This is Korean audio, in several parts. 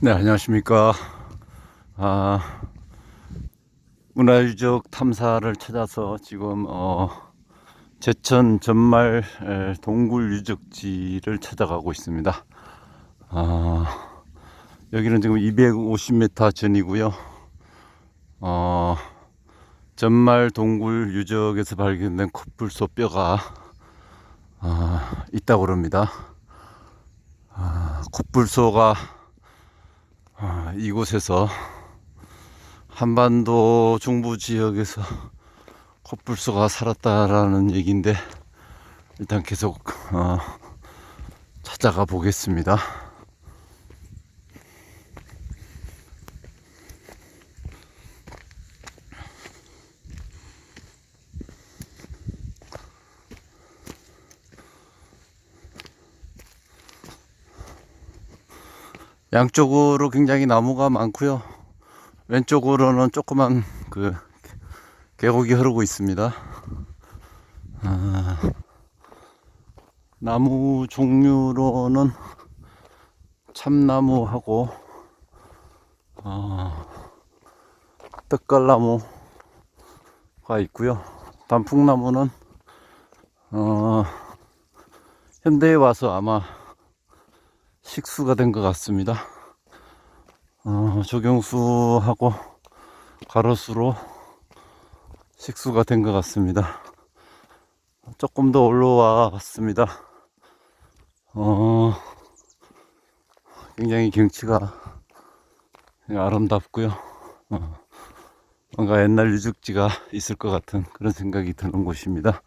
네, 안녕하십니까. 아, 문화유적 탐사를 찾아서 지금, 어, 제천 전말 에, 동굴 유적지를 찾아가고 있습니다. 아, 여기는 지금 250m 전이고요. 어, 전말 동굴 유적에서 발견된 코뿔소 뼈가 아, 있다고 그럽니다. 아, 코뿔소가 아, 이곳에서 한반도 중부 지역에서 코뿔소가 살았다라는 얘기인데 일단 계속 어, 찾아가 보겠습니다. 양쪽으로 굉장히 나무가 많고요. 왼쪽으로는 조그만 그 계곡이 흐르고 있습니다. 아, 나무 종류로는 참나무하고 어, 떡갈나무가 있고요. 단풍나무는 어, 현대에 와서 아마 식수가 된 것 같습니다. 어, 조경수하고 가로수로 식수가 된 것 같습니다. 조금 더 올라와 봤습니다. 어, 굉장히 경치가 아름답고요. 어, 뭔가 옛날 유적지가 있을 것 같은 그런 생각이 드는 곳입니다.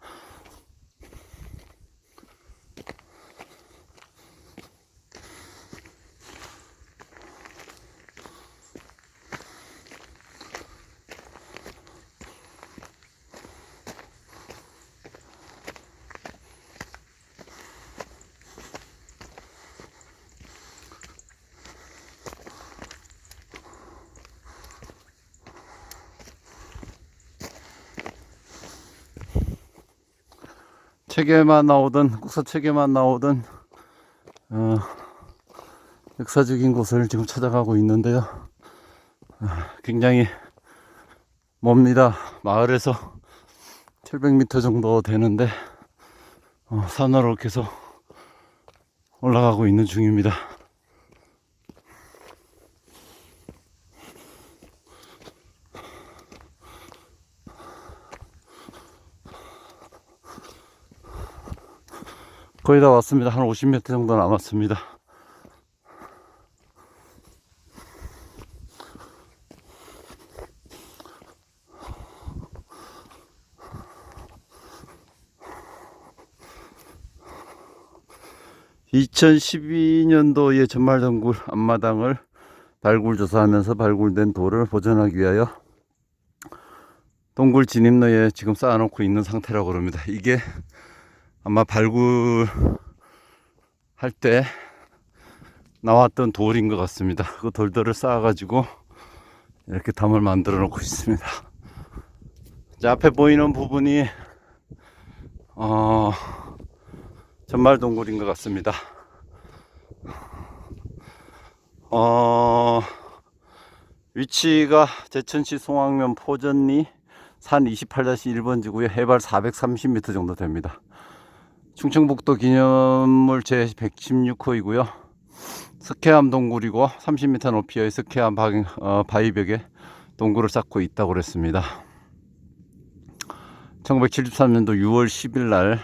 책에만 나오던 국사 책에만 나오던 어, 역사적인 곳을 지금 찾아가고 있는데요. 아, 굉장히 멉니다. 마을에서 700m 정도 되는데 어, 산으로 계속 올라가고 있는 중입니다. 거의 다 왔습니다. 한 50m 정도 남았습니다. (2012년도에) 전말동굴 앞마당을 발굴 조사하면서 발굴된 돌을 보존하기 위하여 동굴 진입로에 지금 쌓아놓고 있는 상태라고 그럽니다 이게 아마 발굴 할 때 나왔던 돌인 것 같습니다. 그 돌들을 쌓아가지고 이렇게 담을 만들어 놓고 있습니다. 자, 앞에 보이는 부분이 어, 전말 동굴인 것 같습니다. 어, 위치가 제천시 송악면 포전리 산 28-1번 지구에 해발 430m 정도 됩니다. 충청북도 기념물 제 116호이고요. 스케암 동굴이고 30m 높이의 스케암 바, 어, 바위벽에 동굴을 쌓고 있다고 그랬습니다. 1973년도 6월 10일 날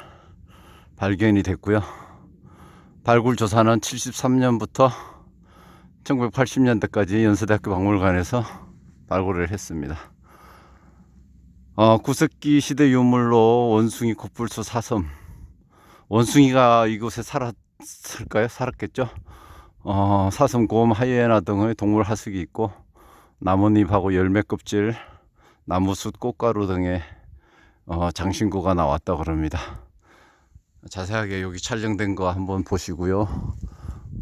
발견이 됐고요. 발굴 조사는 73년부터 1980년대까지 연세대학교 박물관에서 발굴을 했습니다. 어, 구석기 시대 유물로 원숭이 코뿔소 사섬 원숭이가 이곳에 살았을까요? 살았겠죠? 어, 사슴, 곰, 하이에나 등의 동물 하숙이 있고 나뭇잎하고 열매 껍질, 나무숯, 꽃가루 등의 어, 장신구가 나왔다 그럽니다. 자세하게 여기 촬영된 거 한번 보시고요.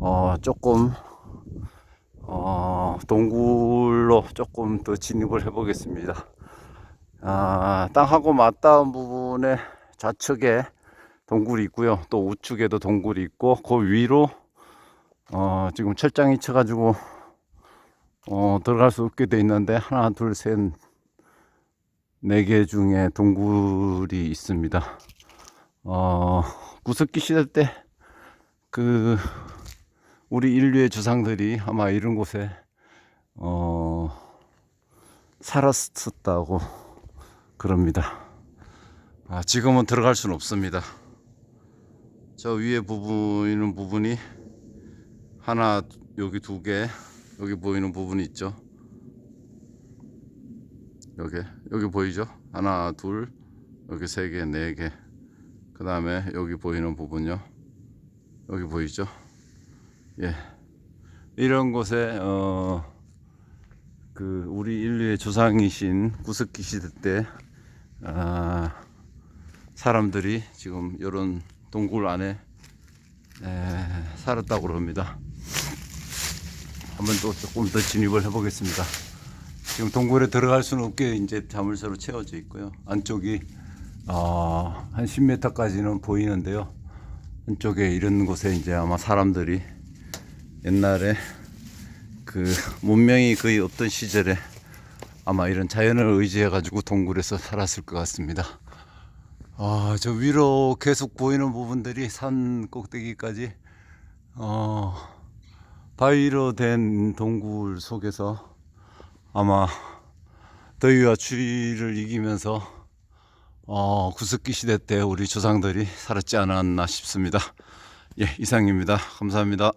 어, 조금 어, 동굴로 조금 더 진입을 해보겠습니다. 아, 땅하고 맞닿은 부분에 좌측에 동굴이 있고요. 또 우측에도 동굴이 있고 그 위로 어, 지금 철장이 쳐가지고 어, 들어갈 수 없게 돼 있는데 하나, 둘, 셋, 네 개 중에 동굴이 있습니다. 어, 구석기 시대 때 그 우리 인류의 조상들이 아마 이런 곳에 어, 살았었다고 그럽니다. 아, 지금은 들어갈 수는 없습니다. 저 위에 부분이는 부분이 하나 여기 두 개 여기 보이는 부분이 있죠. 여기 여기 보이죠? 하나 둘 여기 세 개 네 개. 그 다음에 여기 보이는 부분요. 여기 보이죠? 예. 이런 곳에 어. 그 우리 인류의 조상이신 구석기 시대 때 아, 사람들이 지금 이런 동굴 안에 에, 살았다고 합니다. 한번 또 조금 더 진입을 해보겠습니다. 지금 동굴에 들어갈 수는 없게 이제 자물쇠로 채워져 있고요. 안쪽이 어, 한 10m까지는 보이는데요. 한쪽에 이런 곳에 이제 아마 사람들이 옛날에 그 문명이 거의 없던 시절에 아마 이런 자연을 의지해 가지고 동굴에서 살았을 것 같습니다. 아, 저 위로 계속 보이는 부분들이 산 꼭대기까지 어, 바위로 된 동굴 속에서 아마 더위와 추위를 이기면서 어, 구석기 시대 때 우리 조상들이 살았지 않았나 싶습니다. 예, 이상입니다. 감사합니다.